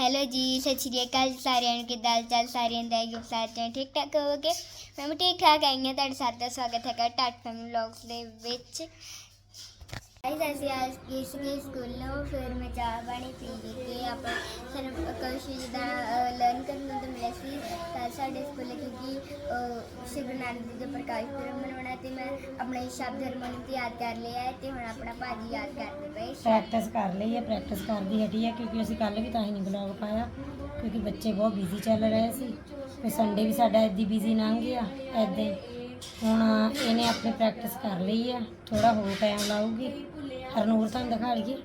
Hello ਜੀ, ਸਤਿ ਸ਼੍ਰੀ ਅਕਾਲ ਸਾਰਿਆਂ ਨੂੰ, ਕਿੱਦਾਂ ਹਾਲ ਚਾਲ ਸਾਰਿਆਂ ਦਾ ਯੋ ਸਾਰੇ ਠੀਕ ਠਾਕ ਹੋਵੋਗੇ? ਮੈਂ ਵੀ ਠੀਕ ਠਾਕ ਆਈ ਹਾਂ, ਤੁਹਾਡੇ ਸਾਥ ਦਾ ਸਵਾਗਤ ਹੈਗਾ ਟਾਟ ਫੈਮਿਲੀ ਵਲੌਗਸ ਦੇ ਵਿੱਚ। ਗਾਇਸ, ਅਸੀਂ ਅੱਜ ਗਏ ਸੀਗੇ ਸਕੂਲੋਂ ਫਿਰ ਮੈਂ ਚਾਹ ਪਾਣੀ ਪੀ ਕੇ ਆਪਾਂ ਸਾਨੂੰ ਕੁਛ ਜਿੱਦਾਂ ਲਰਨ ਕਰਨ ਨੂੰ ਤਾਂ ਮਿਲਿਆ ਸੀ। ਤਾਂ ਸਾਡੇ ਸਕੂਲ ਕਿਉਂਕਿ ਸ਼੍ਰੀ ਗੁਰੂ ਨਾਨਕ ਦੇਵ ਜੀ ਦਾ ਪ੍ਰਕਾਸ਼ ਪੁਰਬ ਮਨਾਉਣਾ ਤੇ ਮੈਂ ਆਪਣੇ ਸ਼ਬਦ ਹਰਮੋਨੀਅਮ ਤੇ ਯਾਦ ਕਰ ਲਿਆ ਹੈ ਤੇ ਹੁਣ ਆਪਣਾ ਭਾਜੀ ਯਾਦ ਕਰਦੇ ਪਏ ਪ੍ਰੈਕਟਿਸ ਕਰ ਲਈ ਹੈ ਪ੍ਰੈਕਟਿਸ ਕਰਦੀ ਹਟੀ ਹੈ ਕਿਉਂਕਿ ਅਸੀਂ ਕੱਲ ਵੀ ਤਾਂ ਹੀ ਨਹੀਂ ਬਲੌਗ ਪਾਇਆ, ਕਿਉਂਕਿ ਬੱਚੇ ਬਹੁਤ ਬਿਜ਼ੀ ਚੱਲ ਰਹੇ ਸੀ। ਤੇ ਸੰਡੇ ਵੀ ਸਾਡਾ ਇੱਦੀ ਬਿਜ਼ੀ ਲੰਘ ਗਿਆ ਐਦਾਂ ਹੁਣ ਇਹਨੇ ਆਪਣੀ ਪ੍ਰੈਕਟਿਸ ਕਰ ਲਈ ਹੈ ਥੋੜਾ ਹੋਰ ਟਾਈਮ ਲਾਊਗੀ। ਹਰਨੂਰ ਤੁਹਾਨੂੰ ਦਿਖਾ ਲਈਏ।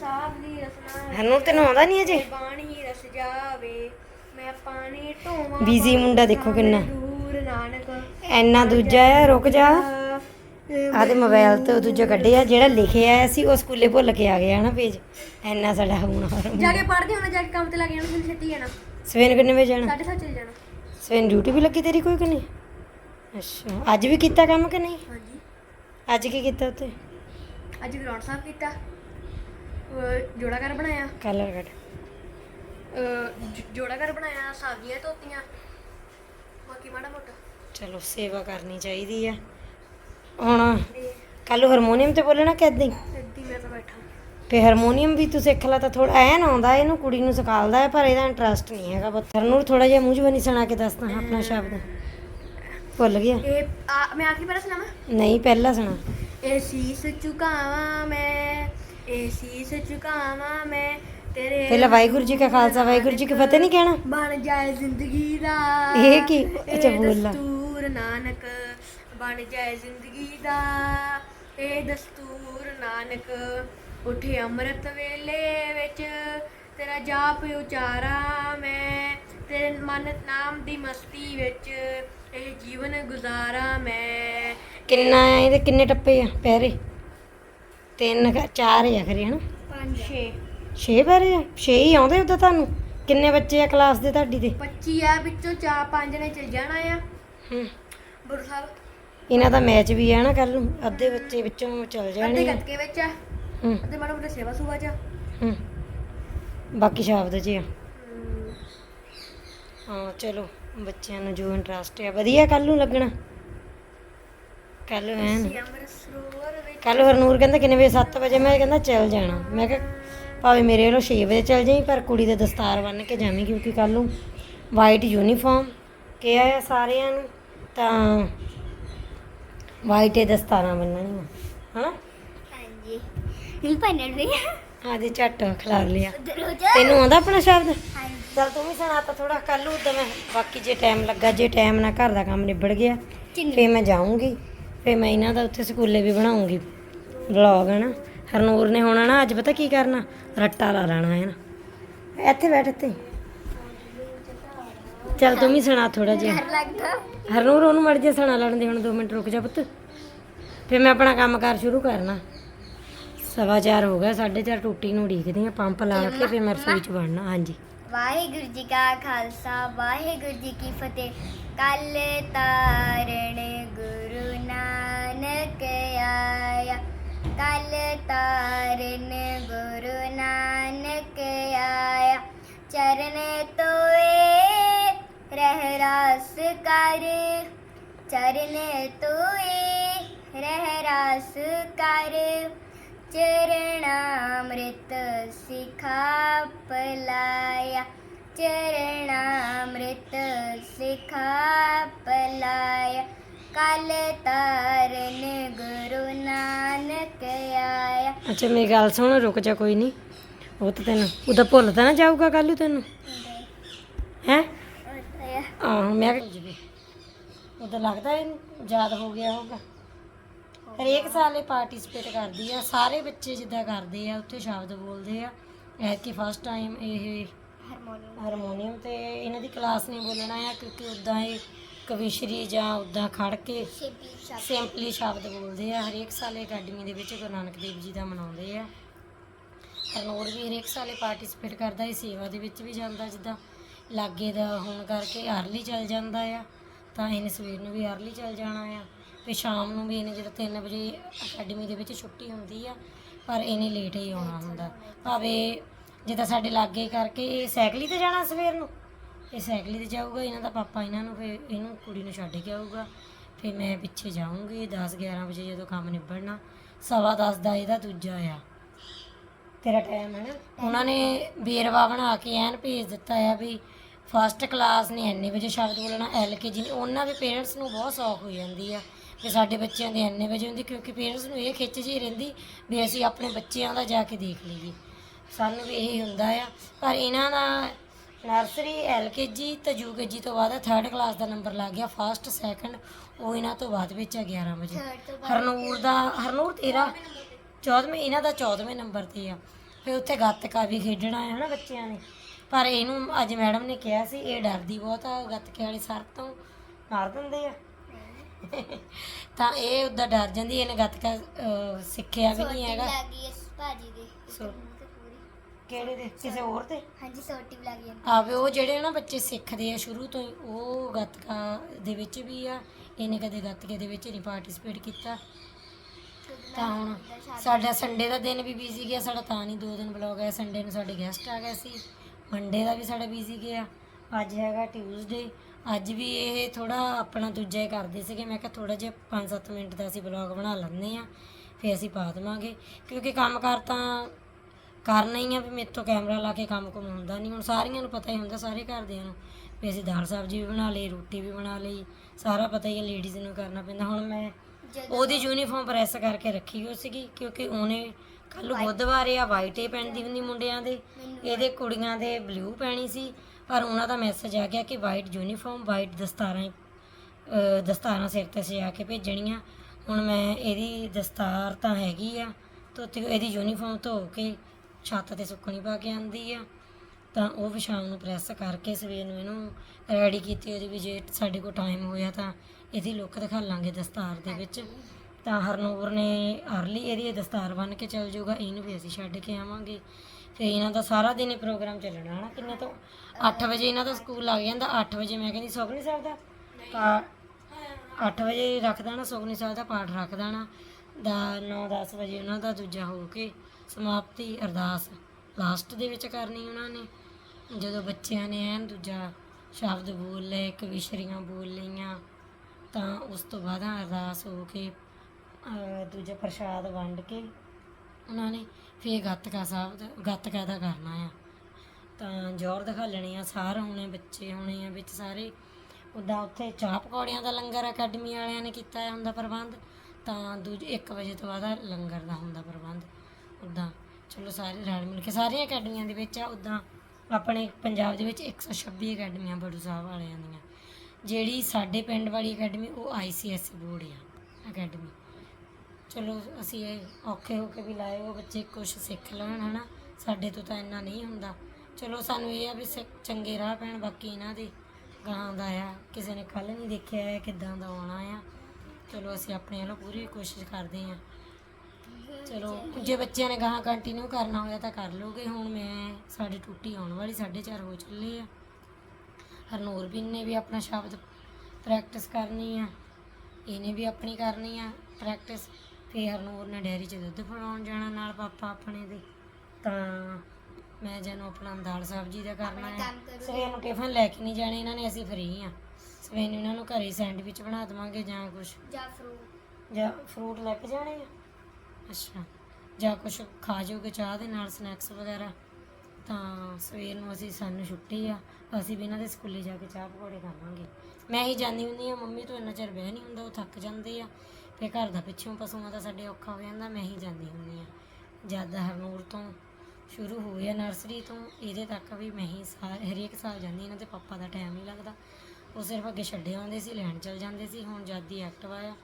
ਸਾਹਿਬ ਦੀ ਰਸਨਾ ਹਰਨੂਰ ਤੈਨੂੰ ਆਉਂਦਾ ਨਹੀਂ ਅਜੇ? ਬਾਣੀ ਰਸ ਜਾਵੇ ਮੈਂ ਪਾਣੀ ਢੋਵਾਂ ਬਿਜ਼ੀ ਮੁੰਡਾ ਦੇਖੋ ਕਿੰਨਾ। ਦੂਰ ਨਾਨਕ ਐਨਾ ਦੂਜਾ ਹੈ ਰੁਕ ਜਾ। ਆਦੇ ਮੋਬਾਈਲ ਤੋਂ ਦੂਜਾ ਕੱਢਿਆ ਜਿਹੜਾ ਲਿਖਿਆ ਆਇਆ ਸੀ ਉਹ ਸਕੂਲੇ ਭੁੱਲ ਕੇ ਆ ਗਿਆ ਨਾ ਪੇਜ। ਐਨਾ ਸਾਡਾ ਹੁਨਰ ਜਾ ਕੇ ਪੜ੍ਹਦੇ ਹੋਣਾ ਜਾ ਕੇ ਕੰਮ ਤੇ ਲੱਗ ਜਾਣਾ ਫਿਰ ਛੇਤੀ ਜਾਣਾ। ਸਵੇਰ ਕਿੰਨੇ ਵਜੇ ਜਾਣਾ? ਸਾਢੇ ਸੱਤ ਚਲੇ ਜਾਣਾ। ਸਵੇਰ ਡਿਊਟੀ ਵੀ ਲੱਗੀ ਤੇਰੀ ਕੋਈ ਕਿ ਨਹੀਂ? ਅੱਛਾ ਅੱਜ ਵੀ ਕੀਤਾ ਕੰਮ ਕਿ ਨਹੀਂ? ਹਾਂਜੀ। ਅੱਜ ਕੀ ਕੀਤਾ ਉੱਤੇ ਅੱਜ ਗਰਾਊਂਡ ਸਾਫ਼ ਕੀਤਾ। ਅਹ ਜੋੜਾ ਘਰ ਬਣਾਇਆ। ਕਲਰ ਕੱਢ ਅਹ ਜ- ਜੋੜਾ ਘਰ ਬਣਾਇਆ ਸਬਜ਼ੀਆਂ ਧੋਤੀਆਂ। ਬਾਕੀ ਮਾੜਾ ਮੋਟਾ। ਚਲੋ ਸੇਵਾ ਕਰਨੀ ਚਾਹੀਦੀ ਆ। ਹੁਣ ਤੇ ਕੱਲ ਹਾਰਮੋਨੀਅਮ ਤੇ ਬੋਲਣਾ ਕਿੱਦਾਂ ਸਿੱਧੀ ਮੈਂ ਤਾਂ ਬੈਠਾ। ਹਾਰਮੋਨੀਅਮ ਵੀ ਤੂੰ ਸਿੱਖ ਲਾ ਤਾਂ ਥੋੜਾ ਐਨ ਆਉਂਦਾ ਇਹਨੂੰ ਕੁੜੀ ਨੂੰ ਸਿਖਾਲਦਾ ਹੈ ਪਰ ਇਹਦਾ ਇੰਟਰਸਟ ਨਹੀਂ ਹੈਗਾ ਬੱਤਰ ਨੂੰ ਥੋੜਾ ਜਿਹਾ ਮੂੰਹ ਜਵਨੀ ਸੁਣਾ ਕੇ ਦੱਸਦਾ ਹਾਂ ਆਪਣਾ ਸ਼ਬਦ। ਭੁੱਲ ਗਿਆ। ਇਹ ਆ ਮੈਂ ਆਖਰੀ ਪੈਰਾ ਸੁਣਾਵਾਂ? ਨਹੀਂ ਪਹਿਲਾਂ ਸੁਣਾ। ਇਹ ਸੀਸ ਝੁਕਾਵਾਂ ਮੈਂ ਇਹ ਸੀਸ ਝੁਕਾਵਾਂ ਮੈਂ ਤੇਰੇ ਪਹਿਲਾਂ ਵਾਹਿਗੁਰੂ ਜੀ ਕਾ ਖਾਲਸਾ ਵਾਹਿਗੁਰੂ ਜੀ ਕੀ ਫਤਿਹ ਨਹੀਂ ਕਹਿਣਾ? ਬਣ ਜਾਏ ਜ਼ਿੰਦਗੀ ਦਾ। ਇਹ ਕੀ? ਅੱਛਾ, ਇਹ ਬੋਲ ਲਾ। ਦਸਤੂਰ ਨਾਨਕ ਬਣ ਜਾਏ ਜ਼ਿੰਦਗੀ ਦਾ। ਇਹ ਦਸਤੂਰ ਨਾਨਕ ਉਠੇ ਅੰਮ੍ਰਿਤ ਵੇਲੇ ਵਿੱਚ ਤੇਰਾ ਜਾਪ ਉਚਾਰਾ ਮੈਂ ਤੇਰੇ ਮਨ ਨਾਮ ਦੀ ਮਸਤੀ ਵਿੱਚ ਇਹ ਜੀਵਨ ਗੁਜ਼ਾਰਾ ਮੈਂ ਕਿੰਨਾ ਆ ਇਹਦੇ ਕਿੰਨੇ ਟੱਪੇ ਆ ਪੈਰੇ ਤਿੰਨ ਕੁ- ਚਾਰ ਆ ਖਰੇ ਹਨਾ? 5 6 ਛੇ ਪੈਰੇ ਆ? ਛੇ ਹੀ ਆਉਂਦੇ ਉਦਾਂ ਤੁਹਾਨੂੰ? ਕਿੰਨੇ ਬੱਚੇ ਆ ਕਲਾਸ ਦੇ ਤੁਹਾਡੀ ਦੇ? 25 ਆ ਵਿੱਚੋਂ 4 5 ਨੇ ਚਲ ਜਾਣਾ ਆ। ਹੂੰ। ਗੁਰੂ ਸਾਹਿਬ। ਇਹਨਾਂ ਦਾ ਮੈਚ ਵੀ ਆ ਨਾ ਕੱਲ ਨੂੰ? ਅੱਧੇ ਬੱਚੇ ਵਿੱਚੋਂ ਚਲ ਅੱਧੇ ਜਾਣੇ ਆ। ਗੱਤਕੇ ਵਿੱਚ ਆ। ਹੂੰ। ਅੱਧੇ ਮਾੜਾ ਮੋਟਾ ਸੇਵਾ ਸੁਵਾ ਚ ਆ। ਹੂੰ। ਬਾਕੀ ਸ਼ਬਦ ਚ ਆ। ਹਾਂ ਚਲੋ। ਬੱਚਿਆਂ ਨੂੰ ਜੋ ਇੰਟਰਸਟ ਆ ਵਧੀਆ ਕੱਲ ਨੂੰ ਲੱਗਣਾ। ਕੱਲ ਐਨ। ਕੱਲ ਹਰਨੂਰ ਕਹਿੰਦਾ ਕਿੰਨੇ ਵਜੇ 7 ਵਜੇ? ਮੈਂ ਕਹਿੰਦਾ ਚੱਲ ਜਾਣਾ। ਮੈਂ ਕਿਹਾ ਭਾਵੇਂ ਮੇਰੇ ਵੱਲੋਂ 6 ਵਜੇ ਚੱਲ ਜਾਈਂ ਪਰ ਕੁੜੀ ਦੇ ਦਸਤਾਰ ਬੰਨ੍ਹ ਕੇ ਜਾਵੀਂ ਕਿਉਂਕਿ ਕੱਲ ਨੂੰ ਵਾਈਟ ਯੂਨੀਫਾਰਮ ਕਿਹਾ ਆ ਸਾਰਿਆਂ ਨੂੰ ਤਾਂ ਵਾਈਟ ਇਹ ਦਸਤਾਰਾਂ ਬੰਨਣੀਆਂ ਹਨਾ? ਹਾਂਜੀ। ਇਹ ਪੰਨਣ ਵੀ ਆਦੇ ਝੱਟ ਖਿਲਾਰ ਲਿਆ। ਤੈਨੂੰ ਆਉਂਦਾ ਆਪਣਾ ਸ਼ਬਦ? ਹਾਂਜੀ। ਚਲ ਤੂੰ ਵੀ ਸੁਣਾ ਤਾਂ ਥੋੜਾ ਕੱਲ ਨੂੰ ਤਾਂ ਮੈਂ ਬਾਕੀ ਜੇ ਟਾਈਮ ਲੱਗਾ ਜੇ ਟਾਈਮ ਨਾਲ ਘਰ ਦਾ ਕੰਮ ਨਿਬੜ ਗਿਆ ਫੇ ਮੈਂ ਜਾਊਂਗੀ। ਫੇ ਮੈਂ ਇਹਨਾਂ ਦਾ ਉੱਥੇ ਸਕੂਲੇ ਵੀ ਬਣਾਉਂਗੀ ਵਲੌਗ ਹੈ ਨਾ ਹਰਨੂਰ ਨੇ ਹੋਣਾ ਨਾ ਅੱਜ ਪਤਾ ਕੀ ਕਰਨਾ? ਰੱਟਾ ਲਾ ਲੈਣਾ ਹੈ ਨਾ ਇੱਥੇ ਬੈਠ ਇੱਥੇ। ਚਲ ਤੂੰ ਵੀ ਸੁਣਾ ਥੋੜਾ ਜਿਹਾ। ਹਰਨੂਰ ਉਹਨੂੰ ਮੜ ਜੇ ਸੁਣਾ ਲੈਣ ਦੇ ਹੁਣ 2 ਮਿੰਟ ਰੁਕ ਜਾ ਪੁੱਤ। ਫੇ ਮੈਂ ਆਪਣਾ ਕੰਮ ਕਾਰ ਸ਼ੁਰੂ ਕਰਨਾ। ਸਵਾ ਚਾਰ ਹੋ ਗਿਆ 4:30 ਟੂਟੀ ਨੂੰ ਉਡੀਕਦੀ ਆ ਪੰਪ ਲਾ ਕੇ ਫੇ ਮੈਂ ਰਸੋਈ ਚ ਵੜਨਾ। ਹਾਂਜੀ। ਵਾਹਿਗੁਰੂ ਜੀ ਕਾ ਖਾਲਸਾ, ਵਾਹਿਗੁਰੂ ਜੀ ਕੀ ਫਤਿਹ। ਕੱਲ ਤਾਰਣ ਗੁਰੂ ਨਾਨਕ ਆਇਆ। ਕੱਲ ਤਾਰਨ ਗੁਰੂ ਨਾਨਕ ਆਇਆ। ਚਰਨ ਤੋਏ, ਰਹਿ ਰਾਸ ਕਰ। ਚਰਨ ਤੋਏ, ਰਹਿ ਰਾਸ ਕਰ। ਚਰਣਾਮ੍ਰਿਤ ਸਿਖਾ ਪਲਾਇਆ। ਚਰਣਾਮ੍ਰਿਤ ਸਿਖਾ ਪਲਾਇਆ। ਕਲ ਤਾਰਨ ਗੁਰੂ ਨਾਨਕ ਆਇਆ। ਅੱਛਾ ਮੇਰੀ ਗੱਲ ਸੁਣ ਰੁਕ ਜਾ ਕੋਈ ਨਹੀਂ ਉਹ ਤਾਂ ਤੈਨੂੰ ਉਹਦਾ ਭੁੱਲ ਤਾਂ ਨਾ ਜਾਊਗਾ ਕੱਲ ਤੈਨੂੰ। ਹੈ? ਆਹ ਮੈਂ ਉਹ ਤਾਂ ਲੱਗਦਾ ਇਹਨੂੰ ਯਾਦ ਹੋ ਗਿਆ ਹੋਊਗਾ। ਹਰੇਕ ਸਾਲ ਇਹ ਪਾਰਟਿਸਿਪੇਟ ਕਰਦੀ ਆ। ਸਾਰੇ ਬੱਚੇ ਜਿੱਦਾਂ ਕਰਦੇ ਆ ਉੱਥੇ ਸ਼ਬਦ ਬੋਲਦੇ ਆ। ਐਤਕੀ ਫਸਟ ਟਾਈਮ ਇਹ ਹਾਰਮੋਨੀਅਮ ਹਾਰਮੋਨੀਅਮ ਤੇ ਇਹਨਾਂ ਦੀ ਕਲਾਸ ਨਹੀਂ ਬੋਲਣਾ ਆ ਕਿਉਂਕਿ ਉਦਾਂ ਇਹ ਕਵਿਸ਼ਰੀ ਜਾਂ ਉਦਾਂ ਖੜ ਕੇ ਸਿੰਪਲੀ ਸ਼ਬਦ। ਬੋਲਦੇ ਆ। ਹਰੇਕ ਸਾਲ ਇਹ ਅਕੈਡਮੀ ਦੇ ਵਿੱਚ ਗੁਰੂ ਨਾਨਕ ਦੇਵ ਜੀ ਦਾ ਮਨਾਉਂਦੇ ਆ। ਹਰਨੋਰ ਵੀ ਹਰੇਕ ਸਾਲ ਇਹ ਪਾਰਟਿਸਿਪੇਟ ਕਰਦਾ ਹੈ ਸੇਵਾ ਦੇ ਵਿੱਚ ਵੀ ਜਾਂਦਾ ਜਿੱਦਾਂ ਲਾਗੇ ਦਾ ਹੋਣ ਕਰਕੇ ਅਰਲੀ ਚੱਲ ਜਾਂਦਾ ਆ। ਤਾਂ ਇਹਨੇ ਸਵੇਰ ਨੂੰ ਵੀ ਅਰਲੀ ਚੱਲ ਜਾਣਾ ਆ। ਤੇ ਸ਼ਾਮ ਨੂੰ ਵੀ ਇਹਨੇ ਜਦੋਂ 3 ਵਜੇ ਅਕੈਡਮੀ ਦੇ ਵਿੱਚ ਛੁੱਟੀ ਹੁੰਦੀ ਆ, ਪਰ ਇਹਨੇ ਲੇਟ ਹੀ ਆਉਣਾ ਹੁੰਦਾ। ਭਾਵੇਂ ਜਿੱਦਾਂ ਸਾਡੇ ਲਾਗੇ ਕਰਕੇ ਇਹ ਸਾਈਕਲੀ ਤੇ ਜਾਣਾ ਸਵੇਰ ਨੂੰ, ਇਹ ਸਾਈਕਲੀ ਤੇ ਜਾਊਗਾ, ਇਹਨਾਂ ਦਾ ਪਾਪਾ ਇਹਨਾਂ ਨੂੰ ਫਿਰ ਇਹਨੂੰ ਕੁੜੀ ਨੂੰ ਛੱਡ ਕੇ ਆਊਗਾ। ਫਿਰ ਮੈਂ ਪਿੱਛੇ ਜਾਊਂਗੀ 10 11 ਵਜੇ ਜਦੋਂ ਕੰਮ ਨਿਬੜਨਾ, ਸਵਾ 10 ਦਾ ਇਹਦਾ ਦੂਜਾ ਆ। ਤੇਰਾ ਟਾਈਮ ਹੈ ਨਾ? ਉਹਨਾਂ ਨੇ ਬੇਰਵਾ ਬਣਾ ਕੇ ਐਨ ਭੇਜ ਦਿੱਤਾ ਆ ਵੀ ਫਸਟ ਕਲਾਸ ਨੇ ਇੰਨੇ ਵਜੇ ਸ਼ਬਦ ਬੋਲਣਾ ਐਲਕੇਜੀ ਨੇ, ਉਹਨਾਂ ਦੇ ਪੇਰੈਂਟਸ ਨੂੰ ਬਹੁਤ ਸੌਖ ਹੋ ਜਾਂਦੀ ਆ। ਵੀ ਸਾਡੇ ਬੱਚਿਆਂ ਦੇ ਇੰਨੇ ਵਜੇ ਹੁੰਦੀ ਕਿਉਂਕਿ ਪੇਰੈਂਟਸ ਨੂੰ ਇਹ ਖਿੱਚ ਜੀ ਰਹਿੰਦੀ ਵੀ ਅਸੀਂ ਆਪਣੇ ਬੱਚਿਆਂ ਦਾ ਜਾ ਕੇ ਦੇਖ ਲਈਏ। ਸਾਨੂੰ ਵੀ ਇਹ ਹੁੰਦਾ ਆ। ਪਰ ਇਹਨਾਂ ਦਾ ਨਰਸਰੀ ਐਲਕੇਜੀ ਤੇ ਯੂਕੇਜੀ ਤੋਂ ਬਾਅਦ ਥਰਡ ਕਲਾਸ ਦਾ ਨੰਬਰ ਲੱਗ ਗਿਆ ਫਸਟ ਸੈਕੰਡ ਉਹ ਇਹਨਾਂ ਤੋਂ ਬਾਅਦ ਵਿੱਚ ਆ 11 ਵਜੇ। ਤੋਂ ਹਰਨੂਰ ਦਾ ਹਰਨੂਰ ਤੇਰਾ 14ਵੇਂ ਇਹਨਾਂ ਦਾ 14ਵੇਂ ਨੰਬਰ ਤੇ ਆ। ਫਿਰ ਉੱਥੇ ਗੱਤਕਾ ਵੀ ਖੇਡਣਾ ਹੈ ਹਨਾ ਬੱਚਿਆਂ ਨੇ। ਪਰ ਇਹਨੂੰ ਅੱਜ ਮੈਡਮ ਨੇ ਕਿਹਾ ਸੀ ਇਹ ਡਰਦੀ ਬਹੁਤ ਆ ਗੱਤਕੇ ਵਾਲੇ ਸਰ ਤੋਂ ਮਾਰ ਦਿੰਦੇ ਆ। ਤਾਂ ਇਹ ਉਦਾਂ ਡਰ ਜਾਂਦੀ ਇਹਨੇ ਗੱਤਕਾ ਅਹ, ਸਿੱਖਿਆ ਵੀ ਨਹੀਂ ਹੈਗਾ। ਲੱਗੀ ਇਸ ਭਾਜੀ ਦੇ ਸੋ- ਮੂੰਹ ਤੇ ਪੂਰੀ। ਕਿਹੜੇ ਦੇ? ਕਿਸੇ ਹੋਰ ਤੇ ਹਾਂਜੀ ਸੋਟੀ ਵੀ ਲੱਗੀ ਆਵੇ ਉਹ ਜਿਹੜੇ ਨਾ ਬੱਚੇ ਸਿੱਖਦੇ ਆ ਸ਼ੁਰੂ ਤੋਂ ਹੀ ਉਹ ਗੱਤਕਾ ਦੇ ਵਿੱਚ ਵੀ ਆ। ਇਹਨੇ ਕਦੇ ਗੱਤਕੇ ਦੇ ਵਿੱਚ ਨਹੀਂ ਪਾਰਟਿਸਿਪੇਟ ਕੀਤਾ। ਤਾਂ ਹੁਣ ਸਾਡਾ ਸੰਡੇ ਦਾ ਦਿਨ ਵੀ ਬਿਜ਼ੀ ਗਿਆ ਸਾਡਾ ਤਾਂ ਨਹੀਂ ਦੋ ਦਿਨ ਬਲੌਗ ਆਇਆ। ਸੰਡੇ ਨੂੰ ਸਾਡੇ ਗੈਸਟ ਆ ਗਏ ਸੀ। ਮੰਡੇ ਦਾ ਵੀ ਸਾਡਾ ਬਿਜ਼ੀ ਗਿਆ। ਅੱਜ ਹੈਗਾ ਟਿਊਜ਼ਡੇ ਅੱਜ ਵੀ ਇਹ ਥੋੜਾ ਆਪਣਾ ਦੂਜਾ ਹੀ ਕਰਦੇ ਸੀਗੇ ਮੈਂ ਕਿਹਾ ਥੋੜਾ ਜਿਹਾ 5-7 ਮਿੰਟ ਦਾ ਅਸੀਂ ਬਲੌਗ ਬਣਾ ਲੈਂਦੇ ਆ ਫਿਰ ਅਸੀਂ ਪਾ ਦੇਵਾਂਗੇ। ਕਿਉਂਕਿ ਕੰਮ ਕਰ ਤਾਂ ਕਰਨਾ ਹੀ ਆ ਵੀ ਮੇਰੇ ਤੋਂ ਕੈਮਰਾ ਲਾ ਕੇ ਕੰਮ ਕੁਮ ਹੁੰਦਾ ਨਹੀਂ। ਹੁਣ ਸਾਰੀਆਂ ਨੂੰ ਪਤਾ ਹੀ ਹੁੰਦਾ ਸਾਰੇ ਘਰਦਿਆਂ ਨੂੰ ਵੀ ਅਸੀਂ ਦਾਲ ਸਬਜ਼ੀ ਵੀ ਬਣਾ ਲਈ ਰੋਟੀ ਵੀ ਬਣਾ ਲਈ ਸਾਰਾ ਪਤਾ ਹੀ ਹੈ ਲੇਡੀਜ਼ ਨੂੰ ਕਰਨਾ ਪੈਂਦਾ। ਹੁਣ ਮੈਂ ਉਹਦੀ ਯੂਨੀਫਾਰਮ ਪ੍ਰੈਸ ਕਰਕੇ ਰੱਖੀ ਹੋਈ ਸੀਗੀ ਕਿਉਂਕਿ ਉਹਨੇ ਕੱਲ ਬੁੱਧਵਾਰ ਆ ਵਾਈਟ ਹੀ ਪੈਂਦੀ ਹੁੰਦੀ ਮੁੰਡਿਆਂ ਦੇ। ਇਹਦੇ ਕੁੜੀਆਂ ਦੇ ਬਲੂ ਪੈਣੀ ਸੀ। ਪਰ ਉਹਨਾਂ ਦਾ ਮੈਸੇਜ ਆ ਗਿਆ ਕਿ ਵਾਈਟ ਯੂਨੀਫਾਰਮ ਵਾਈਟ ਦਸਤਾਰਾਂ ਦਸਤਾਰਾਂ ਸਿਰ ਤੇ ਸਜਾ ਕੇ ਭੇਜਣੀਆਂ। ਹੁਣ ਮੈਂ ਇਹਦੀ ਦਸਤਾਰ ਤਾਂ ਹੈਗੀ ਆ ਧੋਤੀ ਇਹਦੀ ਯੂਨੀਫਾਰਮ ਧੋ ਕੇ ਛੱਤ ਤੇ ਸੁੱਕਣੀ ਪਾ ਕੇ ਆਂਦੀ ਆ। ਤਾਂ ਉਹ ਵੀ ਸ਼ਾਮ ਨੂੰ ਪ੍ਰੈਸ ਕਰਕੇ ਸਵੇਰ ਨੂੰ ਇਹਨੂੰ ਰੈਡੀ ਕੀਤੀ, ਉਹਦੀ ਵੀ ਜੇ ਸਾਡੇ ਕੋਲ ਟਾਈਮ ਹੋਇਆ ਤਾਂ ਇਹਦੀ ਲੁੱਕ ਦਿਖਾ ਲਾਂਗੇ ਦਸਤਾਰ ਦੇ ਵਿੱਚ। ਤਾਂ ਹਰਨੂਰ ਨੇ ਅਰਲੀ ਇਹਦੀ ਇਹ ਦਸਤਾਰ ਬੰਨ ਕੇ ਚੱਲ ਜਾਊਗਾ, ਇਹਨੂੰ ਵੀ ਅਸੀਂ ਛੱਡ ਕੇ ਆਵਾਂਗੇ। ਫਿਰ ਇਹਨਾਂ ਦਾ ਸਾਰਾ ਦਿਨ ਇਹ ਪ੍ਰੋਗਰਾਮ ਚੱਲਣਾ ਹਨਾ, ਕਿੰਨੇ ਤੋਂ 8 ਵਜੇ ਇਹਨਾਂ ਦਾ ਸਕੂਲ ਲੱਗ ਜਾਂਦਾ 8 ਵਜੇ ਮੈਂ ਕਹਿੰਦੀ ਸੁਖਨੀ ਸਾਹਿਬ ਦਾ ਪਾ 8 ਵਜੇ ਰੱਖ ਦੇਣਾ ਸੁਖਨੀ ਸਾਹਿਬ ਦਾ ਪਾਠ ਰੱਖ ਦੇਣਾ, ਦਾ 9-10 ਵਜੇ ਉਹਨਾਂ ਦਾ ਦੂਜਾ ਹੋ ਕੇ ਸਮਾਪਤੀ ਅਰਦਾਸ ਲਾਸਟ ਦੇ ਵਿੱਚ ਕਰਨੀ ਉਹਨਾਂ ਨੇ। ਜਦੋਂ ਬੱਚਿਆਂ ਨੇ ਐਨ ਦੂਜਾ ਸ਼ਬਦ ਬੋਲ ਲਏ ਕਵਿਸ਼ਰੀਆਂ ਬੋਲ ਲਈਆਂ, ਤਾਂ ਉਸ ਤੋਂ ਬਾਅਦ ਅਰਦਾਸ ਹੋ ਕੇ ਦੂਜਾ ਪ੍ਰਸ਼ਾਦ ਵੰਡ ਕੇ ਉਹਨਾਂ ਨੇ ਫੇਰ ਗੱਤਕਾ ਸਾਹਿਬ ਦਾ ਗੱਤਕਾ ਦਾ ਕਰਨਾ ਆ। ਤਾਂ ਜ਼ੋਰ ਦਿਖਾ ਲੈਣੇ ਆ ਸਾਰ ਹੋਣੇ, ਬੱਚੇ ਹੋਣੇ ਆ ਵਿੱਚ ਸਾਰੇ। ਉੱਦਾਂ ਉੱਥੇ ਚਾਹ ਪਕੌੜਿਆਂ ਦਾ ਲੰਗਰ ਅਕੈਡਮੀ ਵਾਲਿਆਂ ਨੇ ਕੀਤਾ ਹੈ ਹੁੰਦਾ ਪ੍ਰਬੰਧ। ਤਾਂ ਦੂਜੇ 1 ਵਜੇ ਤੋਂ ਬਾਅਦ ਲੰਗਰ ਦਾ ਹੁੰਦਾ ਪ੍ਰਬੰਧ। ਉੱਦਾਂ ਚਲੋ ਸਾਰੇ ਰਲ ਮਿਲ ਕੇ ਸਾਰੀਆਂ ਅਕੈਡਮੀਆਂ ਦੇ ਵਿੱਚ ਆ। ਉੱਦਾਂ ਆਪਣੇ ਪੰਜਾਬ ਦੇ ਵਿੱਚ 126 ਅਕੈਡਮੀਆਂ ਬੜੂ ਸਾਹਿਬ ਵਾਲਿਆਂ ਦੀਆਂ। ਜਿਹੜੀ ਸਾਡੇ ਪਿੰਡ ਵਾਲੀ ਅਕੈਡਮੀ, ਉਹ ਆਈਸੀਐਸਈ ਬੋਰਡ ਆ ਅਕੈਡਮੀ। ਚਲੋ ਅਸੀਂ ਇਹ ਔਖੇ ਹੋ ਕੇ ਵੀ ਲਾਏ, ਉਹ ਬੱਚੇ ਕੁਝ ਸਿੱਖ ਲੈਣ ਹਨਾ, ਸਾਡੇ ਤੋਂ ਤਾਂ ਇੰਨਾ ਨਹੀਂ ਹੁੰਦਾ। ਚਲੋ ਸਾਨੂੰ ਇਹ ਆ ਵੀ ਸਿੱਖ- ਚੰਗੇ ਰਾਹ ਪੈਣ, ਬਾਕੀ ਇਹਨਾਂ ਦੇ ਗਾਂ ਦਾ ਆ, ਕਿਸੇ ਨੇ ਕੱਲ ਨਹੀਂ ਦੇਖਿਆ ਹੈ ਕਿਦਾਂ ਦਾ ਆਉਣਾ ਆ। ਚਲੋ ਅਸੀਂ ਆਪਣੇ ਵੱਲੋਂ ਪੂਰੀ ਕੋਸ਼ਿਸ਼ ਕਰਦੇ ਆ। ਚਲੋ, ਜੇ ਬੱਚਿਆਂ ਨੇ ਗਾਂ ਕੰਟੀਨਿਊ ਕਰਨਾ ਹੋਇਆ ਤਾਂ ਕਰ ਲੋਗੇ ਹੁਣ ਮੈਂ ਸਾਡੀ ਟੁੱਟੀ ਆਉਣ ਵਾਲੀ 4:30 ਹੋ ਚੱਲੇ ਆ। ਹਰਨੂਰ ਵੀ ਨੇ ਵੀ ਆਪਣਾ ਸ਼ਬਦ ਪ੍ਰੈਕਟਿਸ ਕਰਨੀ ਆ, ਇਹਨੇ ਵੀ ਆਪਣੀ ਕਰਨੀ ਆ ਪ੍ਰੈਕਟਿਸ ਫੇਰ ਹਰਨੂਰ ਨੇ ਡੈਰੀ 'ਚ ਦੁੱਧ ਫੜਾਉਣ ਜਾਣਾ ਨਾਲ ਪਾਪਾ ਆਪਣੇ ਦੇ। ਤਾਂ ਮੈਂ ਜਾਨੂੰ ਆਪਣਾ ਦਾਲ ਸਬਜ਼ੀ ਦਾ ਕਰਨਾ ਹੈ। ਸਵੇਰ ਨੂੰ ਟਿਫਨ ਲੈ ਕੇ ਨਹੀਂ ਜਾਣੇ ਇਹਨਾਂ ਨੇ ਅਸੀਂ ਫ੍ਰੀ ਆ। ਸਵੇਰ ਨੂੰ ਇਹਨਾਂ ਨੂੰ ਘਰੇ ਸੈਂਡਵਿਚ ਬਣਾ ਦੇਵਾਂਗੇ ਜਾਂ ਕੁਝ ਜਾਂ ਫਰੂਟ ਜਾਂ ਫਰੂਟ ਲੈ ਕੇ ਜਾਣੇ ਆ। ਅੱਛਾ। ਜਾਂ ਕੁਝ ਖਾ ਜਾਓਗੇ ਚਾਹ ਦੇ ਨਾਲ ਸਨੈਕਸ ਵਗੈਰਾ। ਤਾਂ ਸਵੇਰ ਨੂੰ ਅਸੀਂ ਸਾਨੂੰ ਛੁੱਟੀ ਆ। ਅਸੀਂ ਵੀ ਇਹਨਾਂ ਦੇ ਸਕੂਲੇ ਜਾ ਕੇ ਚਾਹ ਪਕੌੜੇ ਖਾਵਾਂਗੇ। ਮੈਂ ਹੀ ਜਾਂਦੀ ਹੁੰਦੀ ਆ ਮੰਮੀ ਤੋਂ ਇੰਨਾ ਚਿਰ ਬਹਿ ਨਹੀਂ ਹੁੰਦਾ ਉਹ ਥੱਕ ਜਾਂਦੇ ਆ। ਤੇ ਘਰ ਦਾ ਪਿੱਛੋਂ ਪਸ਼ੂਆਂ ਦਾ ਸਾਡੇ ਔਖਾ ਹੋ ਜਾਂਦਾ ਮੈਂ ਹੀ ਜਾਂਦੀ ਹੁੰਦੀ ਆ ਜਦ ਹਰਨੂਰ ਤੋਂ ਸ਼ੁਰੂ ਹੋਈ ਆ ਨਰਸਰੀ ਤੋਂ ਇਹਦੇ ਤੱਕ ਵੀ ਮੈਂ ਹੀ ਸਾਰ ਹਰੇਕ ਸਾਲ ਜਾਂਦੀ ਇਹਨਾਂ ਦੇ ਪਾਪਾ ਦਾ ਟਾਈਮ ਨਹੀਂ ਲੱਗਦਾ। ਉਹ ਸਿਰਫ ਅੱਗੇ ਛੱਡੇ ਆਉਂਦੇ ਸੀ ਲੈਣ ਚਲ ਜਾਂਦੇ ਸੀ ਹੁਣ ਜਦ ਦੀ ਐਕਟਿਵਾ ਆ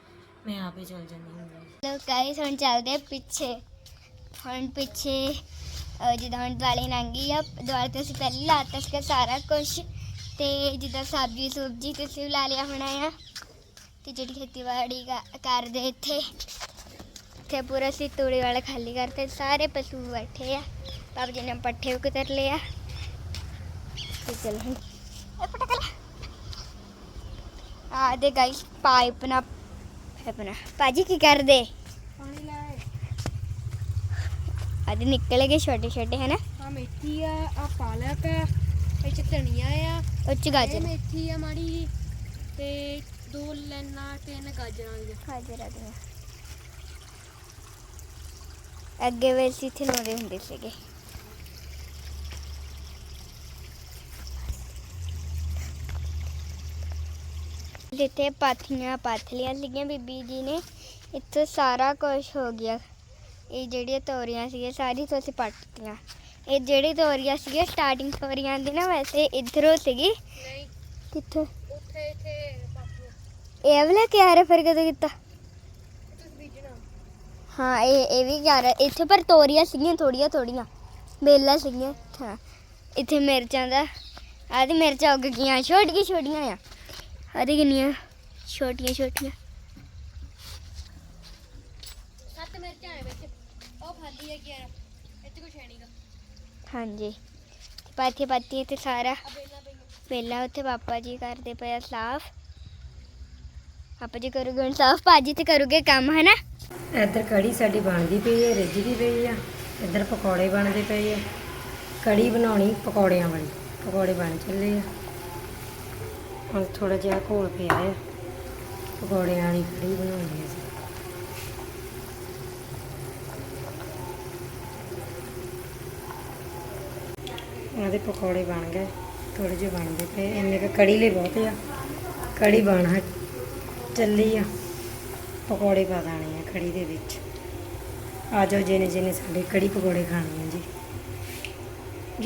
ਮੈਂ ਆਪੇ ਚਲ ਜਾਂਦੀ ਹੁੰਦੀ ਆ ਲੋ ਗਾਇਸ ਹੁਣ ਚੱਲਦੇ ਆ ਪਿੱਛੇ। ਹੁਣ ਪਿੱਛੇ ਅਹ, ਜਿੱਦਾਂ ਹੁਣ ਦਿਵਾਲੀ ਲੰਘੀ ਆ ਦਿਵਾਲੀ ਤੇ ਅਸੀਂ ਪਹਿਲੇ ਲਾਤਾ ਸੀਗਾ ਸਾਰਾ ਕੁਝ ਤੇ ਜਿੱਦਾਂ ਸਬਜ਼ੀ ਸੁਬਜੀ ਤੁਸੀਂ ਵੀ ਲਾ ਲਿਆ ਹੋਣਾ ਆ। ਤੇ ਜਿਹੜੀ ਖੇਤੀਬਾੜੀ ਕ- ਕਰਦੇ ਇੱਥੇ ਇੱਥੇ ਪੂਰਾ ਅਸੀਂ ਤੂੜੀ ਵਾਲਾ ਖਾਲੀ ਕਰਤੇ ਸਾਰੇ ਪਸ਼ੂ ਬੈਠੇ ਆ ਬਾਬਾ ਜੀ ਨੇ ਪੱਠੇ ਉਤਰ ਲਿਆ ਤੇ ਚਲ ਹੁਣ ਇਹ ਪਟਕਲ ਆ ਦੇ ਗਾਇਸ ਪਾਈਪ ਨਾ ਆਪਣਾ ਪਾਜੀ ਕੀ ਕਰਦੇ ਪਾਣੀ ਲਾਏ ਅੱਜ ਨਿਕਲ ਗਏ ਛੋਟੇ ਛੋਟੇ ਹਨਾ ਆ ਮੇਥੀ ਆ ਆ ਪਾਲਕ ਆ ਇਹ ਚ ਧਨੀਆ ਆ ਉਹ ਚ ਇਹ ਗਾਜਰ ਮੇਥੀ ਆ ਮਾੜੀ ਜਿਹੀ ਤੇ ਦੋ ਲੈਣਾ ਤਿੰਨ ਗਾਜਰਾਂ ਦੀਆਂ ਗਾਜਰ ਆ ਗਈਆਂ ਅੱਗੇ ਵੇ ਸੀ ਇੱਥੇ ਲਾਉਂਦੇ ਹੁੰਦੇ ਸੀਗੇ। ਜਿੱਥੇ ਪਾਥੀਆਂ ਪਾਥਲੀਆਂ ਸੀਗੀਆਂ ਬੀਬੀ ਜੀ ਨੇ ਇੱਥੇ ਸਾਰਾ ਕੁਝ ਹੋ ਗਿਆ। ਇਹ ਜਿਹੜੀਆਂ ਤੋਰੀਆਂ ਸੀਗੀਆਂ ਸਾਰੀ ਤੋਂ ਅਸੀਂ ਪੱਟਤੀਆਂ ਇਹ ਜਿਹੜੀ ਤੋਰੀਆਂ ਸੀਗੀਆਂ ਸਟਾਰਟਿੰਗ ਤੋਰੀਆਂ ਦੀ ਨਾ ਵੈਸੇ ਇਧਰੋਂ ਸੀਗੀ। ਨਹੀਂ ਕਿੱਥੇ? ਉੱਥੇ ਇੱਥੇ ਇਹ ਵਾਲਾ ਕਿਆ ਰ ਫਿਰ ਕਦੋਂ ਕੀਤਾ? ਹਾਂ ਇਹ ਇਹ ਵੀ ਯਾਰ ਇੱਥੇ ਪਰ ਤੋਰੀਆਂ ਸੀਗੀਆਂ ਥੋੜੀਆਂ ਥੋੜੀਆਂ ਬੇਲਾਂ ਸੀਗੀਆਂ ਹਾਂ ਇੱਥੇ ਮਿਰਚਾਂ ਦਾ ਆਦੀ ਮਿਰਚਾਂ ਉੱਗ ਗਈਆਂ। ਛੋਟੀਆਂ ਛੋਟੀਆਂ ਆ। ਆਦੀ ਕਿੰਨੀਆਂ? ਛੋਟੀਆਂ ਛੋਟੀਆਂ। ਸੱਤ ਮਿਰਚਾਂ ਆ ਵਿੱਚ। ਉਹ ਖਾਲੀ ਹੈ ਯਾਰ ਇੱਥੇ ਕੁਛ ਹੈ ਨਹੀਂਗਾ ਹਾਂਜੀ। ਪਾਥੀ ਪਾਥੀ ਤੇ ਸਾਰਾ। ਪਹਿਲਾਂ ਉੱਥੇ ਪਾਪਾ ਜੀ ਕਰਦੇ ਪਏ ਸਾਫ਼ ਆਪਾਂ ਜੀ ਕਰੂਗੇ ਹੁਣ ਭਾਜੀ ਤੇ ਕਰੂਗੇ ਕੰਮ ਹੈ ਇੱਧਰ ਕੜੀ ਸਾਡੀ ਬਣਦੀ ਪਈ ਹੈ ਰਿੱਝਦੀ ਪਈ ਆ, ਇੱਧਰ ਪਕੌੜੇ ਬਣਦੇ ਪਏ ਆ। ਕੜੀ ਬਣਾਉਣੀ ਪਕੌੜਿਆਂ ਵਾਲੀ, ਪਕੌੜੇ ਬਣ ਚੱਲੇ ਆ। ਹੁਣ ਥੋੜਾ ਜਿਹਾ ਘੋਲ ਪਿਆ ਆ, ਪਕੌੜਿਆਂ ਵਾਲੀ ਕੜੀ ਬਣਾਉਣੀ ਅਸੀਂ। ਉਹਦੇ ਪਕੌੜੇ ਬਣ ਗਏ ਥੋੜੇ ਜਿਹੇ ਬਣਦੇ ਪਏ ਇੰਨੇ ਕੁ ਕੜੀ ਲਈ ਬਹੁਤ ਆ। ਕੜੀ ਬਣ ਹ- ਚੱਲੀ ਆ। ਪਕੌੜੇ ਪਾ ਦੇਣੇ ਆ ਕੜੀ ਦੇ ਵਿੱਚ। ਆ ਜਾਓ ਜਿਹਨੇ ਜਿਹਨੇ ਸਾਡੇ ਕੜੀ ਪਕੌੜੇ ਖਾਣੇ ਆ ਜੀ।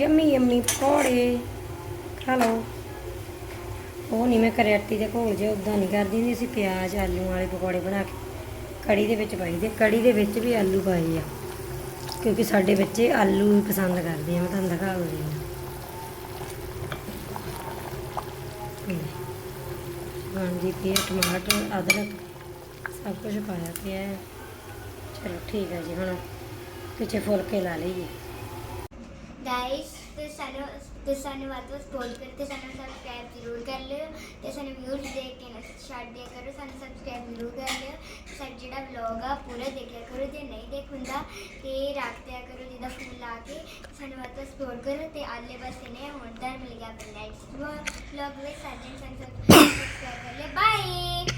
ਯੰਮੀ ਯੰਮੀ ਪਕੌੜੇ। ਖਾ ਲਓ। ਉਹ ਨਹੀਂ ਮੈਂ ਕਰੇਟੀ ਦੇ ਘੋਲ ਜੇ ਉਦਾਂ ਨਹੀਂ ਕਰਦੀ ਹੁੰਦੀ, ਅਸੀਂ ਪਿਆਜ਼, ਆਲੂ ਵਾਲੇ ਪਕੌੜੇ ਬਣਾ ਕੇ ਕੜੀ ਦੇ ਵਿੱਚ ਪਾਈ ਦੇ। ਕੜੀ ਦੇ ਵਿੱਚ ਵੀ ਆਲੂ ਪਾਏ ਆ। ਕਿਉਂਕਿ ਸਾਡੇ ਬੱਚੇ ਆਲੂ ਪਸੰਦ ਕਰਦੇ ਆ, ਮੈਂ ਤੁਹਾਨੂੰ ਦਿਖਾ ਦਿੰਦੀ ਹਾਂ। ਹਾਂਜੀ ਪੀਆ ਟਮਾਟਰ, ਅਦਰਕ, ਸਭ ਕੁਝ ਪਾਇਆ ਪਿਆ ਹੈ। ਚਲੋ ਠੀਕ ਹੈ ਜੀ, ਹੁਣ ਪਿੱਛੇ ਫੁਲਕੇ ਲਾ ਲਈਏ। ਗਾਇਸ ਤੇ ਸਾਨੂੰ ਤੇ ਸਾਨੂੰ ਵੱਧ ਤੋਂ ਸਪੋਰਟ ਕਰੋ ਤੇ ਸਾਨੂੰ ਸਬਸਕ੍ਰਾਈਬ ਜ਼ਰੂਰ ਕਰ ਲਿਓ ਤੇ ਸਾਨੂੰ ਵਿਊਜ਼ ਦੇਖ ਕੇ ਨਾ ਛੱਡ ਦਿਆ ਕਰੋ, ਸਾਨੂੰ ਸਬਸਕ੍ਰਾਈਬ ਜ਼ਰੂਰ ਕਰ ਲਿਓ ਸਾਡਾ ਜਿਹੜਾ ਵਲੌਗ ਆ ਪੂਰਾ ਦੇਖਿਆ ਕਰੋ, ਜੇ ਨਹੀਂ ਦੇਖ ਹੁੰਦਾ ਤੇ ਰੱਖ ਦਿਆ ਕਰੋ ਜਿਹਦਾ ਫੋਨ ਲਾ ਕੇ ਸਾਨੂੰ ਵੱਧ ਤੋਂ ਸਪੋਰਟ ਕਰੋ ਤੇ ਆਲੇ ਪਾਸੇ ਨੇ ਹੁਣ ਤਾਂ ਮਿਲ ਗਿਆ ਆਪਣੇ ਨੈਕਸਟ ਵਲੌਗ ਵਿੱਚ ਸਾਡੇ ਸਾਨੂੰ ਸਬਸਕ੍ਰਾਈਬ ਕਰ ਲਿਓ ਬਾਏ